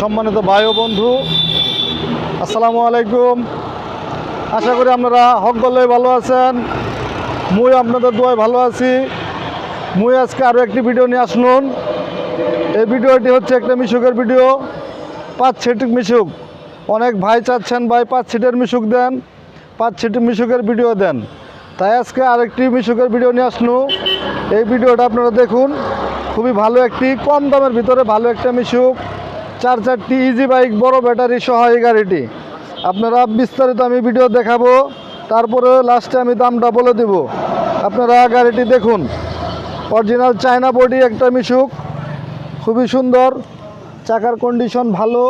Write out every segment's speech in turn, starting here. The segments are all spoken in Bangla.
সম্মানিত ভাই ও বন্ধু, আসসালামু আলাইকুম। আশা করি আপনারা হক বলে ভালো আছেন। মুই আপনাদের দোয়ায় ভালো আছি। মুই আজকে আরও একটি ভিডিও নিয়ে আসলুন এই ভিডিওটি হচ্ছে একটা মিশুকের ভিডিও। পাঁচ সিট মিশুক। অনেক ভাই চাচ্ছেন ভাই পাঁচ সিটের মিশুক দেন, পাঁচ সিটের মিশুকের ভিডিও দেন। তাই আজকে আরেকটি মিশুকের ভিডিও নিয়ে আসলু এই ভিডিওটা আপনারা দেখুন। খুবই ভালো একটি, কম দামের ভিতরে ভালো একটা মিশুক। চার চারটি ইজি বাইক বড় ব্যাটারি সহ এই গাড়িটি। আপনারা বিস্তারিত আমি ভিডিও দেখাবো, তারপরে লাস্টে আমি দামটা বলে দেব। আপনারা গাড়িটি দেখুন। অরিজিনাল চায়না বডি একটা মিশুক, খুবই সুন্দর, চাকার কন্ডিশন ভালো,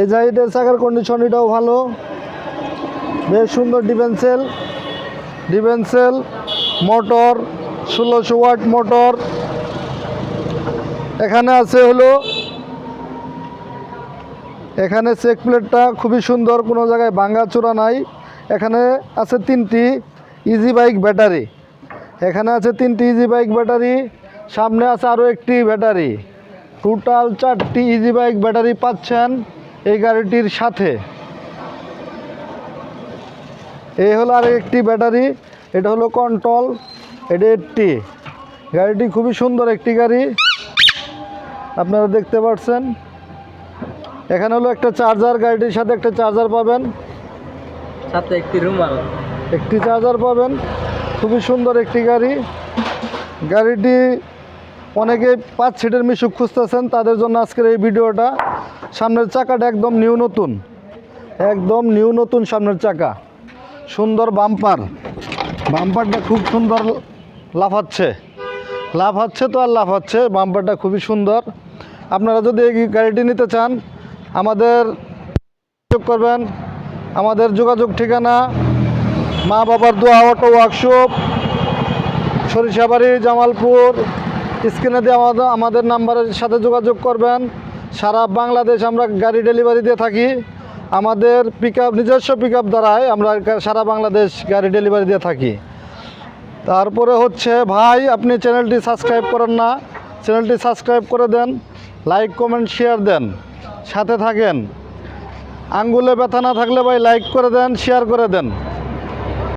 এই জাইডের চাকার কন্ডিশন এটাও ভালো। বেশ সুন্দর ডিফেন্সেল ডিফেন্সেল, মোটর, ষোলোশো ওয়াট মোটর। এখানে আছে হলো এখানে চেক প্লেটটা খুবই সুন্দর, কোনো জায়গায় ভাঙ্গা চূড়া নাই। এখানে আছে তিনটি ইজি বাইক ব্যাটারি এখানে আছে তিনটি ইজি বাইক ব্যাটারি সামনে আছে আরও একটি ব্যাটারি টোটাল চারটি ইজি বাইক ব্যাটারি পাচ্ছেন এই গাড়িটির সাথে। এই হলো আর একটি ব্যাটারি এটা হলো কন্ট্রোল এটা একটি। গাড়িটি খুবই সুন্দর একটি গাড়ি। আপনারা দেখতে পাচ্ছেন এখানে হলো একটা চার্জার গাড়িটির সাথে একটা চার্জার পাবেন। সাথে একটি রুমাল একটি চার্জার পাবেন। খুবই সুন্দর একটি গাড়ি। গাড়িটি অনেকে পাঁচ সিটের মিশুক খুঁজতেছেন তাদের জন্য আজকের এই ভিডিওটা। সামনের চাকাটা একদম নিউ নতুন। একদম নিউ নতুন সামনের চাকা। সুন্দর বাম্পার বাম্পারটা খুব সুন্দর লাফাচ্ছে। লাফাচ্ছে তো আর লাফাচ্ছে বাম্পারটা খুবই সুন্দর। আপনারা যদি এই গাড়িটি নিতে চান আমাদের যোগাযোগ করবেন। আমাদের যোগাযোগ ঠিকানা মা বাবার দোয়া অটো ওয়ার্কশপ, সরিষাবাড়ি, জামালপুর। স্ক্রিনে দিয়ে আমাদের আমাদের নাম্বারের সাথে যোগাযোগ করবেন। সারা বাংলাদেশ আমরা গাড়ি ডেলিভারি দিয়ে থাকি। আমাদের পিক নিজস্ব পিক আপ দ্বারাই আমরা সারা বাংলাদেশ গাড়ি ডেলিভারি দিয়ে থাকি। তারপরে হচ্ছে, ভাই, আপনি চ্যানেলটি সাবস্ক্রাইব করেন না। চ্যানেলটি সাবস্ক্রাইব করে দেন লাইক কমেন্ট শেয়ার দেন। সাথে থাকেন। আঙ্গুলে ব্যথা না থাকলে ভাই লাইক করে দেন শেয়ার করে দেন।